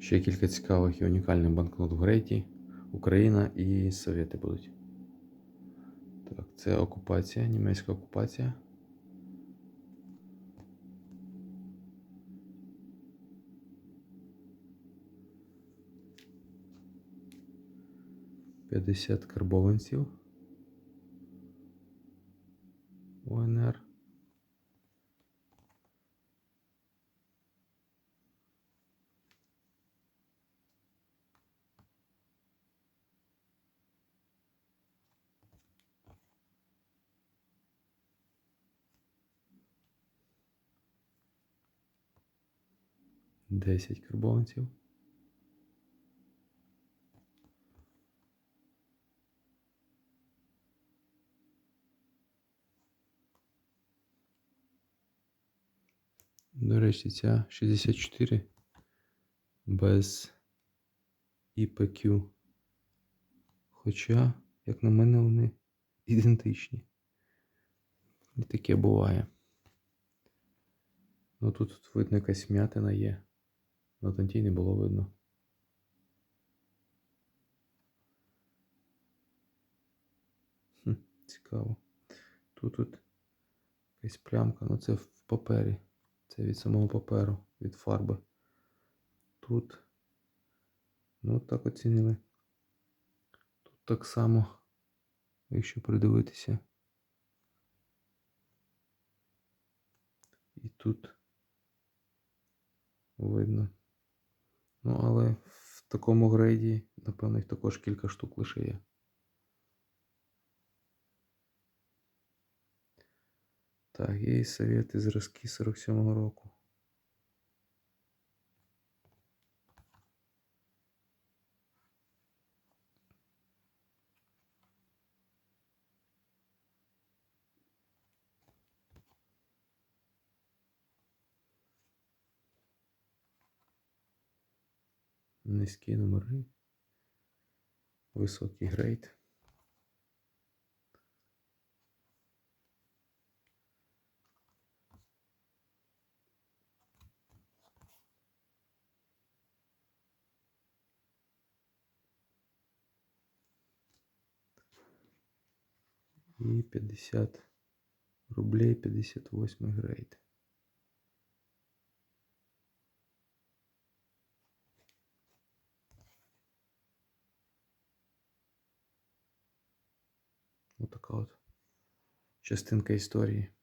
Ще кілька цікавих і унікальних банкнот в Греті, Україна і Совєти будуть. Так, це окупація, німецька окупація. П'ятдесят карбованців. ОНР. 10 карбованців. До речі, ця 64 без IPQ. Хоча, як на мене, вони ідентичні. І таке буває. Ну тут, тут видно, якась м'ятина є. На тантій не було видно. Хм, цікаво. Тут тут якась плямка, ну це в папері. Це від самого паперу, від фарби. Тут, ну так оцінили. Тут так само, якщо придивитися. І тут видно. Ну, але в такому грейді, напевно, їх також кілька штук лише є. Так, є і совєти зразки 47-го року. Низькі номери. Високий грейд. І 50 рублей 58 грейд. Отака от частинка історії.